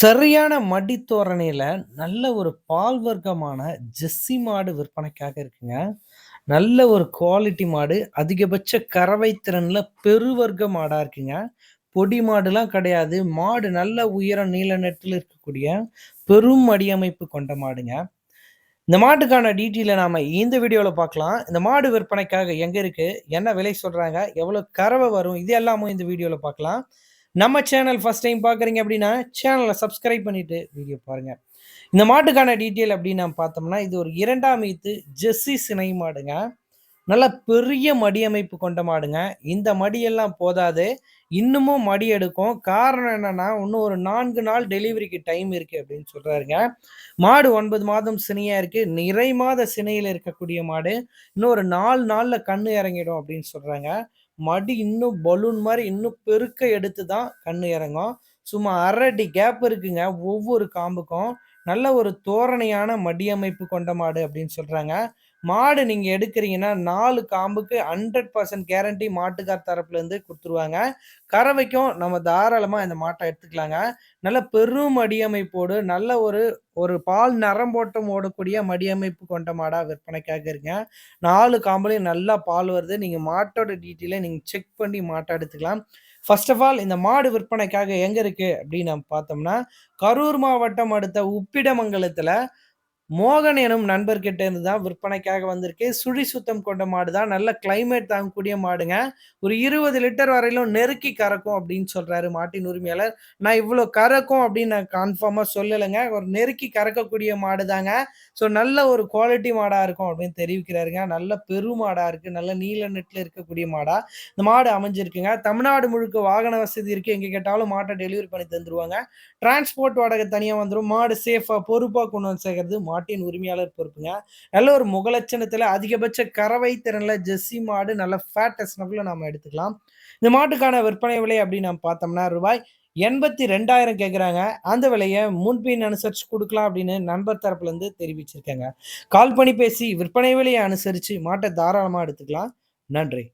சரியான மடி நல்ல ஒரு பால் வர்க்கமான ஜெஸ்ஸி மாடு விற்பனைக்காக இருக்குங்க. நல்ல ஒரு குவாலிட்டி மாடு. அதிகபட்ச கறவை திறனில் பெருவர்க்க மாடாக இருக்குங்க. பொடி மாடுலாம் கிடையாது. மாடு நல்ல உயரம், நீள நெட்டில் இருக்கக்கூடிய பெரும் மடியமைப்பு கொண்ட மாடுங்க. இந்த மாட்டுக்கான டீட்டெயிலை நாம் இந்த வீடியோவில் பார்க்கலாம். இந்த மாடு விற்பனைக்காக எங்கே இருக்குது என்ன விலை சொல்கிறாங்க எவ்வளோ கறவை வரும்? இது எல்லாமும் இந்த வீடியோவில் பார்க்கலாம். நம்ம சேனல் ஃபஸ்ட் டைம் பார்க்குறீங்க அப்படின்னா, சேனலை சப்ஸ்கிரைப் பண்ணிவிட்டு வீடியோ பாருங்கள் இந்த மாட்டுக்கான டீட்டெயில் அப்படின்னு நம்ம பார்த்தோம்னா, இது ஒரு இரண்டாம் ஈத்து ஜெர்சி சினை மாடுங்க. நல்ல பெரிய மடி அமைப்பு கொண்ட மாடுங்க. இந்த மடியெல்லாம் போதாது. இன்னமும் மடி எடுக்கும். காரணம் என்னன்னா, இன்னும் ஒரு நான்கு நாள் டெலிவரிக்கு டைம் இருக்கு அப்படின்னு சொல்றாருங்க. மாடு ஒன்பது மாதம் சினையா இருக்கு. நிறை மாத சினையில இருக்கக்கூடிய மாடு. இன்னும் ஒரு நாலு நாள்ல கண்ணு இறங்கிடும் அப்படின்னு சொல்றாங்க. மடி இன்னும் பலூன் மாதிரி இன்னும் பெருக்க எடுத்து தான் கண்ணு இறங்கும். சும்மா 1/2 கேப் இருக்குங்க ஒவ்வொரு காம்புக்கும். நல்ல ஒரு தோரணையான மடி அமைப்பு கொண்ட மாடு அப்படின்னு சொல்றாங்க. மாடு நீங்க எடுக்கிறீங்கன்னா நாலு காம்புக்கு 100% கேரண்டி மாட்டுக்கார் தரப்புலேருந்து கொடுத்துருவாங்க கறவைக்கும் நம்ம தாராளமா இந்த மாட்டை எடுத்துக்கலாங்க. நல்ல பெரும் மடியமைப்போடு நல்ல ஒரு ஒரு பால் நரம்போட்டம் ஓடக்கூடிய மடியமைப்பு கொண்ட மாடா விற்பனைக்காக இருங்க நாலு காம்புலையும் நல்லா பால் வருது. நீங்க மாட்டோட டீட்டெயிலை நீங்க செக் பண்ணி மாட்டை எடுத்துக்கலாம். ஃபர்ஸ்ட் ஆஃப் ஆல் இந்த மாடு விற்பனைக்காக எங்க இருக்கு அப்படின்னு நம்ம பார்த்தோம்னா, கரூர் மாவட்டம் அடுத்த உப்பிடமங்கலத்தில் மோகன் எனும் நண்பர்கிட்ட இருந்து தான் விற்பனைக்காக வந்திருக்கு. சுழி சுத்தம் கொண்ட மாடு தான். நல்ல கிளைமேட் தாங்கக்கூடிய மாடுங்க. ஒரு 20 லிட்டர் வரையிலும் நெருக்கி கறக்கும் அப்படின்னு சொல்றாரு மாட்டின் உரிமையாளர். நான் இவ்வளோ கறக்கும் அப்படின்னு நான் கன்ஃபார்மாக சொல்லலைங்க. ஒரு நெருக்கி கறக்கக்கூடிய மாடு தாங்க. ஸோ நல்ல ஒரு குவாலிட்டி மாடாக இருக்கும் அப்படின்னு தெரிவிக்கிறாருங்க. நல்ல பெரு மாடாக இருக்குது நல்ல நீள நெட்டில் இருக்கக்கூடிய மாடா இந்த மாடு அமைஞ்சிருக்குங்க. தமிழ்நாடு முழுக்க வாகன வசதி இருக்குது எங்கே கேட்டாலும் மாட்டை டெலிவரி பண்ணி தந்துருவாங்க. டிரான்ஸ்போர்ட் வாடகை தனியாக வந்துடும் மாடு சேஃபாக பொறுப்பாக கொண்டு வந்து சேர்க்கிறது மாட்டின் உரிமையாளர் பொறுப்புங்க. நல்ல ஒரு முகலட்சணத்தில் அதிகபட்ச கறவை திறனில் ஜெஸ்ஸி மாடு நல்ல ஃபேட்டஸ்னபிள்ல நம்ம எடுத்துக்கலாம். இந்த மாட்டுக்கான விற்பனை விலை அப்படின்னு நம்ம பார்த்தோம்னா ரூபாய் 82,000 கேட்குறாங்க. அந்த விலையை முன்பின் அனுசரித்து கொடுக்கலாம் அப்படின்னு நண்பர் தரப்புலேருந்து தெரிவிச்சிருக்காங்க. கால் பண்ணி பேசி விற்பனை விலையை அனுசரித்து மாட்டை தாராளமாக எடுத்துக்கலாம். நன்றி.